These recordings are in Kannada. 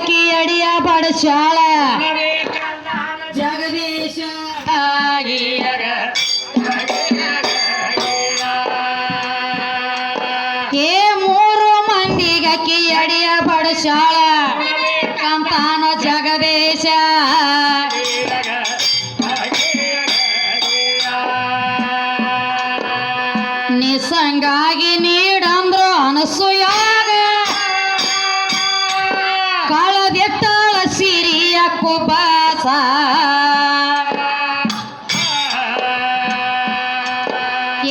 ಹಾಕಿ ಅಡಿಯ ಬಡಶಾಳ ಜಗದೀಶ. ಏ ಮೂರು ಮಂದಿಗೆ ಅಕ್ಕಿ ಅಡಿಯ ಬಡಶಾಳ ಕಂತಾನ ಜಗದೀಶ.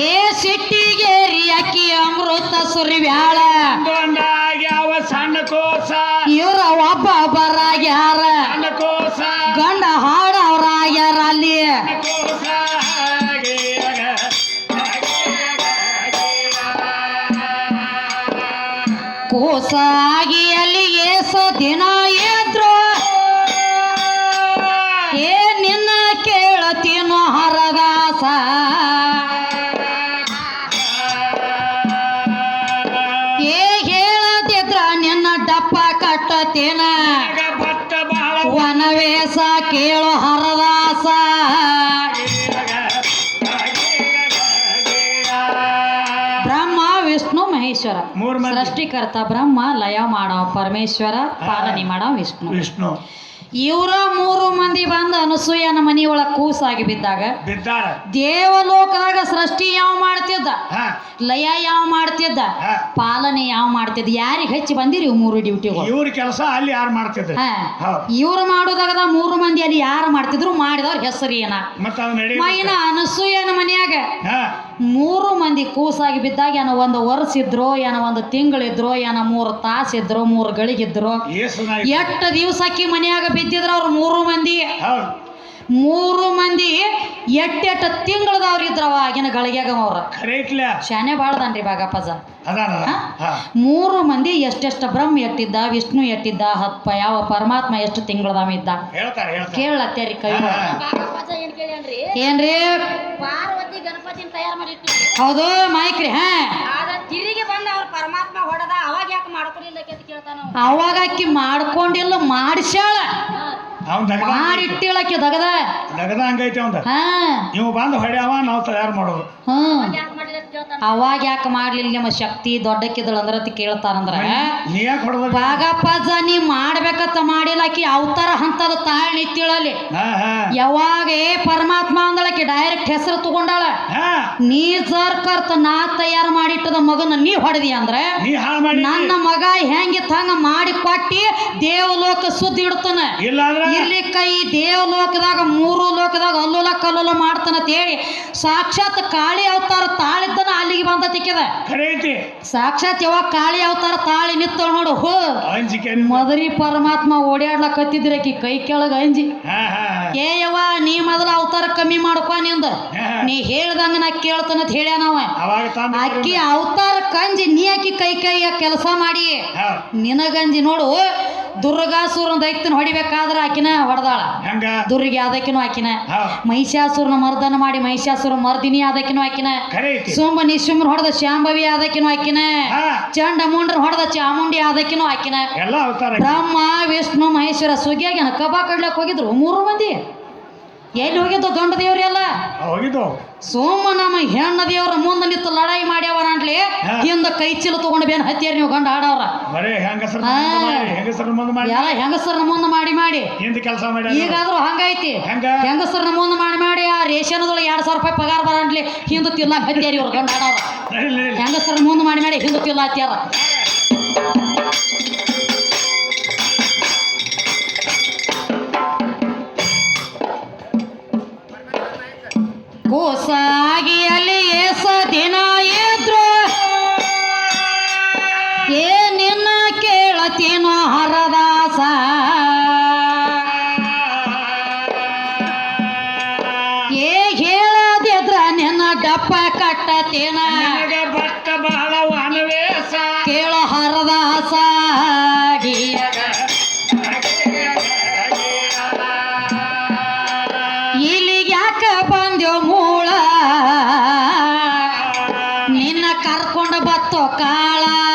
ಏ ಸಿಟ್ಟಿಗೇರಿ ಅಕ್ಕಿ ಅಮೃತ ಸುರಿವ್ಯಾಳ ಯಾವ ಸಣ್ಣ ಕೋಸ. ಇವ್ರ ಒಬ್ಬ ಬರಾಗ್ಯಾರ. ಸಣ್ಣ ಕೋಸ. ಗಂಡ ಹಾಡವ್ರಾಗ್ಯಾರ ಅಲ್ಲಿ. ಕೋಸ. ಆಗಿ ಅಲ್ಲಿ ಏಸ ದಿನ ಏ ಕೇಳು ಬಹಳ ವನವೇಸ ಕೇಳು ಹರದಾಸ. ಬ್ರಹ್ಮ ವಿಷ್ಣು ಮಹೇಶ್ವರ. ಸೃಷ್ಟಿಕರ್ತ ಬ್ರಹ್ಮ ಲಯ ಮಾಡೋ ಪರಮೇಶ್ವರ ಪಾಲನೆ ಮಾಡೋ ವಿಷ್ಣು. ವಿಷ್ಣು. ಇವರ ಮೂರು ಮಂದಿ ಬಂದು ಅನಸೂಯನ ಮನಿಯೊಳಗ ಕೂಸಾಗಿ ಬಿದ್ದಾಗ ಬಿದ್ದಾರ. ದೇವಲೋಕದಾಗ ಸೃಷ್ಟಿ ಯಾವ ಮಾಡ್ತಿದ್ದ? ಲಯ ಯಾವ ಮಾಡ್ತಿದ್ದ? ಪಾಲನೆ ಯಾವ ಮಾಡ್ತಿದ್ದ? ಯಾರಿಗೆ ಹೆಚ್ಚಿ ಬಂದಿರಿ ಮೂರು ಡ್ಯೂಟಿ ಇವ್ರ ಕೆಲಸ ಅಲ್ಲಿ ಯಾರು ಮಾಡ್ತಿದ್ರು ಇವ್ರು ಮಾಡೋದಾಗ ಮೂರು ಮಂದಿ ಅಲ್ಲಿ ಯಾರು ಮಾಡ್ತಿದ್ರು? ಮಾಡಿದವ್ರ ಹೆಸರು ಏನ? ಮೈನ ಅನಸೂಯನ ಮನ್ಯಾಗ ಮೂರು ಮಂದಿ ಕೂಸಾಗಿ ಬಿದ್ದಾಗ ಏನೋ ಒಂದು ವರ್ಷ ಇದ್ರು ಏನೋ ಒಂದು ತಿಂಗಳಿದ್ರು ಏನೋ ಮೂರು ತಾಸಿದ್ರು ಮೂರು ಗಳಿಗಿದ್ರು ಎಷ್ಟು ದಿವಸ ಅಕ್ಕಿ ಮನ್ಯಾಗ ಬಿದ್ದಿದ್ರ ಅವ್ರು ಮೂರು ಮಂದಿ. ಹೌದು. ಮೂರು ಮಂದಿ ಎಟ್ಟೆಟ್ಟ ತಿಂಗಳದವ್ರು ಇದ್ರವ ಆಗಿನ ಗಳಿಗ್ಯಾಗ ಅವ್ರ. ಶಾನೆ ಬಾಳ್ದನ್ರಿ ಬಾಗಪ್ಪಜ ಮೂರು ಮಂದಿ ಎಷ್ಟೆಷ್ಟು ಬ್ರಹ್ಮ ಎಟ್ಟಿದ್ದ ವಿಷ್ಣು ಎಟ್ಟಿದ್ದ ಹತ್ಪ ಯಾವ ಪರಮಾತ್ಮ ಎಷ್ಟು ತಿಂಗಳದಾಮ ಇದ್ದ? ಹೇಳ್ತಾರೆ ಹೇಳ್ತಾರೆ. ಕೇಳತ್ತೇರಿ ಕೈ ಏನ್ರಿ? ಹೌದು ಮಾಯ್ಕ್ರಿ ಹಾ. ತಿರುಗಿ ಬಂದ ಅವ್ರ ಪರಮಾತ್ಮ ಹೊಡೆದ ಅವಾಗ ಯಾಕೆ ಮಾಡ್ಕೊಲಿಲ್ಲ ಅಂತ ಕೇಳ್ತಾನ ಅವ. ಅವಾಗ ಅಕ್ಕಿ ಮಾಡ್ಕೊಂಡಿಲ್ಲ ಮಾಡಿಸ್ಯಾಳ. ಮಾಡಿಟ್ಟಿಳಕ್ಕೆ ಅವ್ನ್ ದಗದ ಮಾಡಿಟ್ಟಿಳಕಿ ದಗದ. ದಗದ ಹಂಗೈತಿ ಅವಂದ ಹಾ. ಇವ್ ಬಂದು ಹೊಡ್ಯಾವ ನಾವು ತಯಾರು ಮಾಡೋದು. ಹ್ಮ್. ಯಾಕೆ ಅವಾಗ ಯಾಕೆ ಮಾಡ್ಲಿಲ್ಲ ನಿಮ್ಮ ಶಕ್ತಿ ದೊಡ್ಡಕ್ಕಿದಳು ಅಂದ್ರ ಅಂತ ಕೇಳ್ತಾರಂದ್ರ ಬಾಗಪ್ಪ ಬಾಗಪ್ಪಜ್ಜ ನೀ ಮಾಡ್ಬೇಕಂತ ಮಾಡಿಲ್ಲ ಆಕಿ ಅವತಾರ ಹಂತದ ತಾಳಿ ನಿಂತಿಳಲ್ಲಿ. ಹಾ ಯಾವಾಗ ಏ ಪರಮಾತ್ಮ ಅಂದಳಕಿ ಡೈರೆಕ್ಟ್ ಹೆಸರು ತಗೊಂಡಾಳ. ಹಾ. ನೀ ಜರ್ ಕರ್ತ ನಾ ತಯಾರು ಮಾಡಿಟ್ಟದ ಮಗನ ನೀ ಹೊಡೆದಿ ಅಂದ್ರೆ ನೀ ಹಾಳು ಮಾಡಿ ನನ್ನ ಮಗ ಹೆಂಗಿತ್ತ ಹಂಗ ಮಾಡಿ ಕೊಟ್ಟಿ ದೇವಲೋಕ ಸುದ್ದಿ ಇಡ್ತಾನೆ. ಇಲ್ಲ ಕೈ ದೇವಲೋಕದಾಗ ಮೂರು ಲೋಕದಾಗ ಅಲ್ಲೋಲ ಕಲ್ಲೋಲ ಮಾಡ್ತಾನ ಹೇಳಿ ಸಾಕ್ಷಾತ್ ಕಾಳಿ ಅವತಾರ ತಾಳಿದ್ದನ ಅಲ್ಲಿಗೆ ಬಂದ ತಿಕ್ಕಿದ. ಖರೆ ಐತಿ ಸಾಕ್ಷಾತ್ ಯಾವಾಗ ಕಾಳಿ ಅವತಾರ ತಾಳಿ ನಿತ್ತ ನೋಡು. ಹೋ. ಅಂಜಿಕೆ ಮದರಿ ಪರಮಾತ್ಮ ಓಡಾಡ್ಲಕತ್ತಿದ್ರಕಿ ಕೈ ಕೆಳಗ ಅಂಜಿ. ಹಾ ಹಾ ಏ ಯವ್ವ ನೀ ಮೊದಲ ಅವತಾರ ಕಮ್ಮಿ ಮಾಡ್ಕೊ ನಿಂದ ನೀ ಹೇಳ್ದಂಗ ನಾ ಕೇಳ್ತಾನ ಹೇಳ್ಯಾನವ ಅವಾಗ ತಂದ ಅಕ್ಕಿ ಅವತಾರ ಕಂಜಿ ನೀ ಆಕಿ ಕೈ ಕೈಯ ಕೆಲಸ ಮಾಡಿ ನಿನಗಂಜಿ ನೋಡು. ದುರ್ಗಾಸುರನ ದೈತ್ಯನ ಹೊಡಿಬೇಕಾದ್ರ ಆಕಿನ ಹೊಡೆದಾಳ. ಹೆಂಗ? ದುರ್ಗೆ ಅದಕ್ಕಿನೂ ಆಕಿನ. ಮಹಿಷಾಸುರನ ಮರ್ದನ ಮಾಡಿ ಮಹಿಷಾಸುರ ಮರ್ದಿನಿ ಅದಕ್ಕಿನೂ ಆಕಿನ. ಸೋಮ ನಿಶುಮ್ರ ಹೊಡೆದ ಶಾಂಭವಿ ಅದಕ್ಕಿನೂ ಆಕಿನ. ಚಂಡ ಮುಂಡ್ರ ಹೊಡೆದ ಚಾಮುಂಡಿ ಅದಕ್ಕಿನೂ ಆಕಿನ. ಬ್ರಹ್ಮ ವಿಷ್ಣು ಮಹೇಶ್ವರ ಸುಗಿಯಾಗಿ ಕಬಾ ಕಡ್ಲಕ್ ಹೋಗಿದ್ರು ಮೂರು ಮಂದಿ. ಎಲ್ಲಿ ಹೋಗಿದ್ದು ಗಂಡ ದೇವ್ರೆಲ್ಲ ಹೋಗಿದ್ದು? ಸೋಮ ನಮ್ಮ ಹೆಣ್ಣ ದೇವ್ರ ಮುಂದೆ ನಿಂತು ಲಡಾಯಿ ಮಾಡ್ಯಾವ ಅಂಟ್ಲಿ. ಹಿಂದ ಕೈ ಚೀಲ ತಗೊಂಡು ಬೇನ್ ಹತ್ತಿಯಾರ ನೀವು ಗಂಡ ಆಡವ್ರ ಎಲ್ಲ ಹೆಂಗಸರ್ನ ಮುಂದೆ ಮಾಡಿ ಮಾಡಿ. ಹಿಂದ ಕೆಲಸ ಮಾಡಿ ಈಗಾದ್ರೂ ಹಂಗೈತಿ. ಹೆಂಗಸರ್ನ ಮುಂದೆ ಮಾಡಿ ಮಾಡಿ ಆ ರೇಷನ್ದೊಳಗೆ ಎರಡ್ ಸಾವಿರ ರೂಪಾಯಿ ಪಗಾರ ಬರಂಟ್ಲಿ ಹಿಂದ ತಿಲ್ಲ ಹತ್ತಿಯಾರ ಇವ್ರು ಗಂಡ ಆಡವ್ರ ಹೆಂಗಸರ್ನ. ಮುಂದೆ ಮಾಡಿ ಮಾಡಿ ಹಿಂದ ತಿಲ್ಲ ಹತ್ಯಾರ ಕೇಳತೀನೋ ಹರದಾಸ. ಏ ಹೇಳದಿದ್ರ ನಿನ್ನ ಡಪ್ಪ ಕಟ್ಟತೇನ. ಬಹಳ